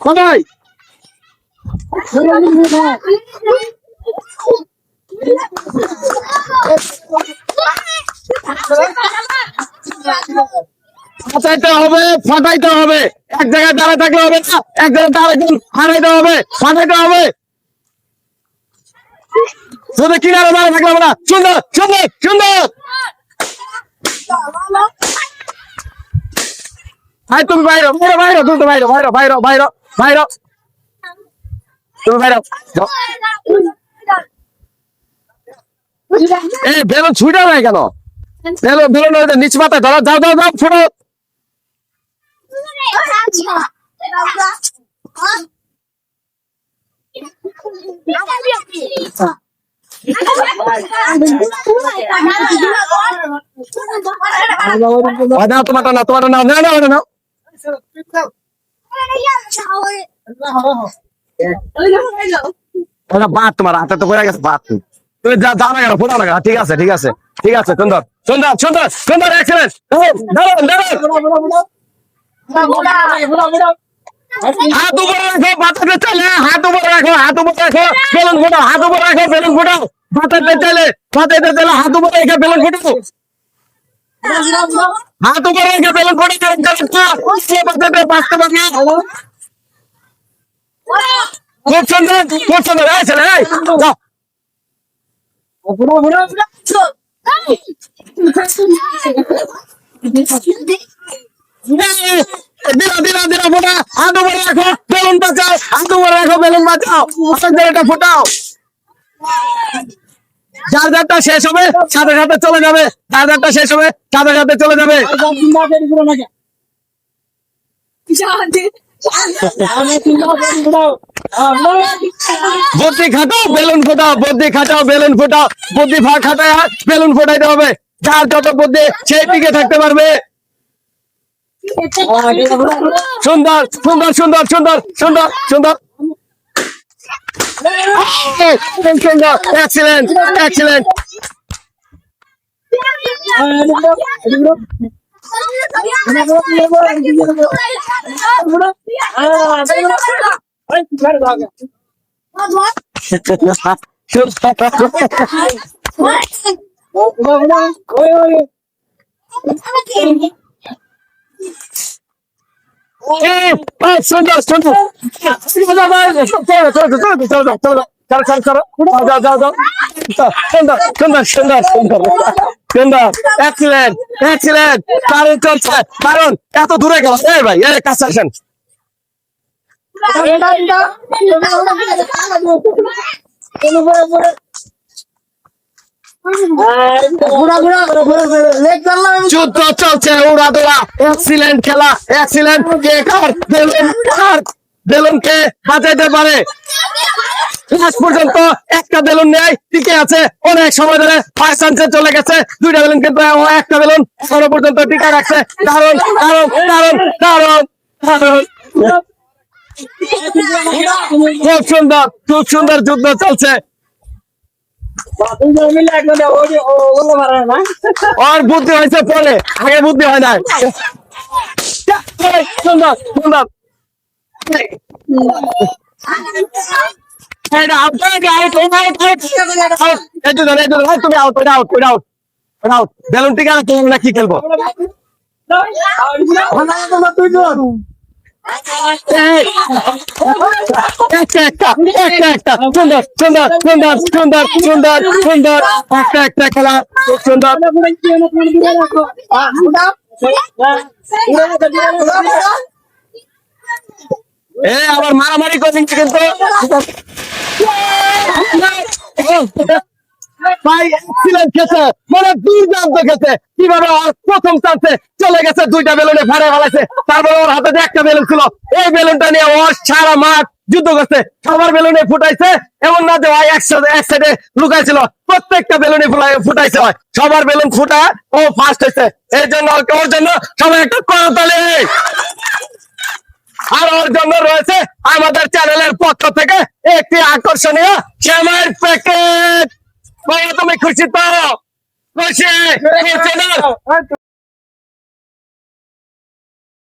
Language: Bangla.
কোথায় ফাটাইতে হবে ফাটাইতে হবে। এক জায়গায় দাঁড়ায় থাকলে হবে না, এক জায়গায় দাঁড়ায় হারাইতে হবে, ফাটাইতে হবে। শুধু কিনারে দাঁড়ায় থাকলে হবে না, সুন্দর সুন্দর সুন্দর। হাই তুমি বাইরো বাইরো বাইরো তুমি বাইরো বাইরো বাইরো বাইরো বাইরো। তুমি বাইরো। এই বেলুন ছুটে নাই কেন? বেলুন বেলুন নিচ মাথায় ধরো। যাও যাও যাও ছোটো নাও তোমারটা নাও তোমারটা না না নাও ওটা বাদ তোমার হাতে তো পড়ে গেছে, বাদ। তুমি যা যাও না কেন ফোটাও না কেন ঠিক আছে ঠিক আছে ঠিক আছে, সুন্দর সুন্দর সুন্দর সুন্দর এক্সেলেন্ট দাঁড়ান দাঁড়ান হাত উপরে রাখো বাতাতে চলে হাত উপরে রাখো, হাত উপরে রাখো। বেলুন ফোটাও, হাত উপরে রাখো, বেলুন ফোটাও। বাতাতে চলে বাতাতে চলে হাত উপরে রেখে বেলুন ফোটাও। খুব সুন্দর খুব সুন্দর এই ছেলে, এই, যাও। দিলা দিলা দিলা ফোটা। হাত উপরে রাখো বেলুন বাঁচাও হাত উপরে রাখো, বেলুন বাঁচাও এটা ফোটাও। যার যারটা শেষ হবে, সাথে সাথে চলে যাবে। যার যারটা শেষ হবে, সাথে সাথে চলে যাবে। খাটাও, বেলুন খাটাও, বেলুন ফোটাও বেলুন ফোটাইতে হবে। যার যত বুদ্ধি সেই থাকতে পারবে। সুন্দর সুন্দর সুন্দর সুন্দর সুন্দর সুন্দর। সুন্দর এক্সিলেন্ট এক্সিলেন্ট সুন্দর সুন্দর চলো চলো চলো যাও যাও যাও সুন্দর সুন্দর সুন্দর সুন্দর। সুন্দর। এক্সিলেন্ট এক্সিলেন্ট কারণ চলছে কারণ এত দূরে গেল। ভাই, এই কাছে আসেন। যুদ্ধ চলছে, উড়া দোড়া। এক্সিলেন্ট খেলা এক্সিলেন্ট কে কার? বেলুন কার? বেলুনকে বাঁচাইতে পারে। লাশ পর্যন্ত একটা বেলুন নেই, টিকে আছে। অনেক সময় ধরে ফার্স্ট চান্সে চলে গেছে। দুইটা বেলুন কিন্তু একটা বেলুন এখনও পর্যন্ত টিকা রাখছে। দারুণ দারুণ দারুণ দারুণ দারুণ। খুব সুন্দর খুব সুন্দর যুদ্ধ চলছে। ওর বুদ্ধি হয়েছে পরে, আগে বুদ্ধি হয় না সুন্দর সুন্দর। বেলুন টিকা কি খেলব? একটা একটা একটা একটা সুন্দর সুন্দর সুন্দর সুন্দর সুন্দর সুন্দর একটা একটা খেলা সুন্দর এ আবার মারামারি করছেন কিন্তু। ভাই excellent খেছে মানে দুর্দান্ত খেছে কীভাবে ওর প্রথম চান্সে চলে গেছে, দুইটা বেলুনে ফেলাইছে তারপরে ওর হাতে একটা বেলুন ছিল, এই বেলুনটা নিয়ে ও সারা মাঠ যুদ্ধ করছে। সবার বেলুনে ফুটাইছে, এমন না যে ভাই, একসাথে এক সাইডে লুকাইছিল। প্রত্যেকটা বেলুনে ফুটাইছে হয় সবার বেলুন ফুটা ও ফার্স্ট হয়েছে। এই জন্য ওর জন্য সবাই একটা করতালি আর ওর জন্য রয়েছে আমাদের চ্যানেলের পক্ষ থেকে একটি আকর্ষণীয় শ্যামের প্যাকেট তুমি খুশি তো? খুশি?